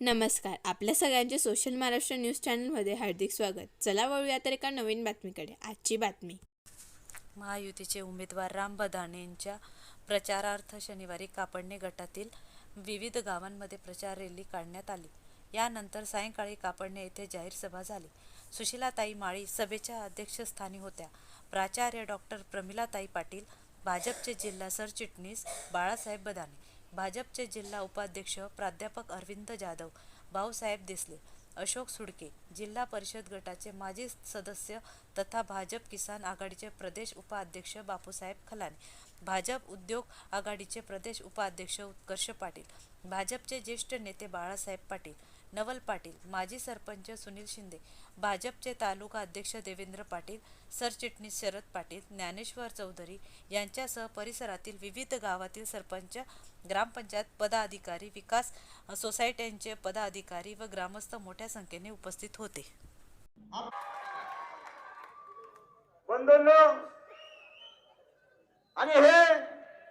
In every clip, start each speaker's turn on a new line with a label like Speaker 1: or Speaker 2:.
Speaker 1: नमस्कार. आपल्या सगळ्यांचे सोशल महाराष्ट्र न्यूज चॅनलमध्ये हार्दिक स्वागत. चला वळूया तर एका नवीन बातमीकडे. आजची बातमी.
Speaker 2: महायुतीचे उमेदवार राम बदानेंच्या प्रचारार्थ शनिवारी कापडणे गटातील विविध गावांमध्ये प्रचार रॅली काढण्यात आली. यानंतर सायंकाळी कापडणे येथे जाहीर सभा झाली. सुशीलाताई माळी सभेच्या अध्यक्षस्थानी होत्या. प्राचार्य डॉक्टर प्रमिलाताई पाटील भाजपचे जिल्हा सरचिटणीस बाळासाहेब बदाने भाजपचे जिल्हा उपाध्यक्ष प्राध्यापक अरविंद जाधव भाऊसाहेब दिसले अशोक सुडके जिल्हा परिषद गटाचे माजी सदस्य तथा भाजप किसान आघाडीचे प्रदेश उपाध्यक्ष बापूसाहेब खलाने भाजप उद्योग आघाडीचे प्रदेश उपाध्यक्ष उत्कर्ष पाटील भाजपचे ज्येष्ठ नेते बाळासाहेब पाटील नवल पाटील माजी सरपंच सुनील शिंदे भाजपचे तालुका अध्यक्ष देवेंद्र पाटील सरचिटणीस शरद पाटील ज्ञानेश्वर चौधरी यांच्यासह परिसरातील विविध गावातील सरपंच ग्रामपंचायत पदाधिकारी विकास सोसायट्यांचे पदाधिकारी व ग्रामस्थ मोठ्या संख्येने उपस्थित होते.
Speaker 3: आणि हे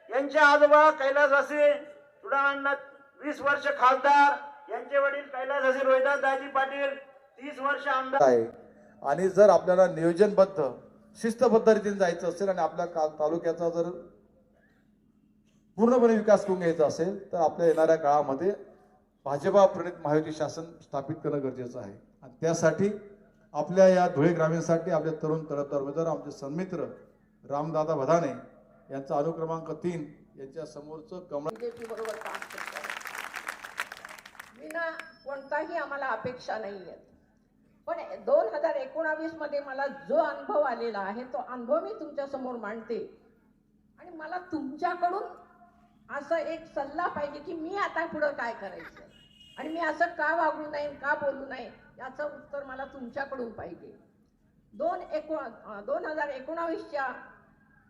Speaker 3: यांचे आजोबा कैलासवासी सुडाण्णा वीस वर्ष खासदार यांचे वडील कैलासवासी रोहिदास दाजी पाटील तीस वर्ष आमदार
Speaker 4: आहे. आणि जर आपल्याला नियोजनबद्ध शिस्तबद्ध रीतीने जायचं असेल आणि आपल्या तालुक्याचा जर पूर्णपणे विकास करून घ्यायचा असेल तर आपल्या येणाऱ्या काळामध्ये भाजपा प्रणित महायुती शासन स्थापित करणं गरजेचं आहे. आणि त्यासाठी आपल्या या धुळे ग्रामीणसाठी आपले तरुण उमेदवार आमचे सन्मित्र रामदादा भदाने यांचा अनुक्रमांक तीन यांच्या समोरचं कमळ
Speaker 5: विना कोणताही आम्हाला अपेक्षा नाही आहेत पण दोन हजार एकोणावीसमध्ये मला जो अनुभव आलेला आहे तो अनुभव मी तुमच्यासमोर मांडते. आणि मला तुमच्याकडून असं एक सल्ला पाहिजे की मी आता पुढं काय करायचं? आणि मी असं का वागू नये का बोलू नये याचं उत्तर मला तुमच्याकडून पाहिजे. दोन एको दोन हजार एकोणावीसच्या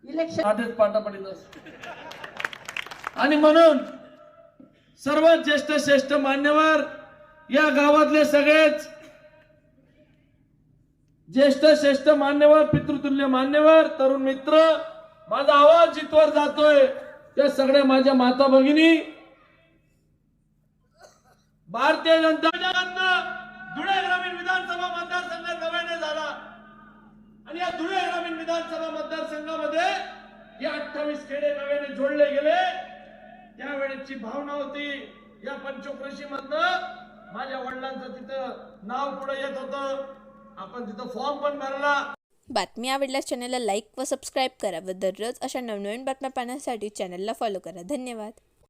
Speaker 5: इलेक्शन
Speaker 6: आणि म्हणून सर्वात ज्येष्ठ श्रेष्ठ मान्यवर या गावातले सगळेच ज्येष्ठ श्रेष्ठ मान्यवर पितृतुल्य मान्यवर तरुण मित्र माझा आवाज जिथवर जातोय त्या सगळ्या माझ्या माता भगिनी भारतीय जनता धुळे ग्रामीण विधानसभा मतदारसंघ नव्याने झाला. आणि या धुळे ग्रामीण विधानसभा मतदारसंघामध्ये या अठ्ठावीस खेडे नव्याने जोडले गेले. त्यावेळेची भावना होती. या पंचक्रोशी मधनं माझ्या वडिलांचं तिथं नाव पुढे येत होतं. आपण तिथं फॉर्म पण भरला.
Speaker 1: बातमी आवडल्यास चॅनलला लाईक व सबस्क्राईब करा व दररोज अशा नवनवीन बातम्या पाहण्यासाठी चॅनलला फॉलो करा. धन्यवाद.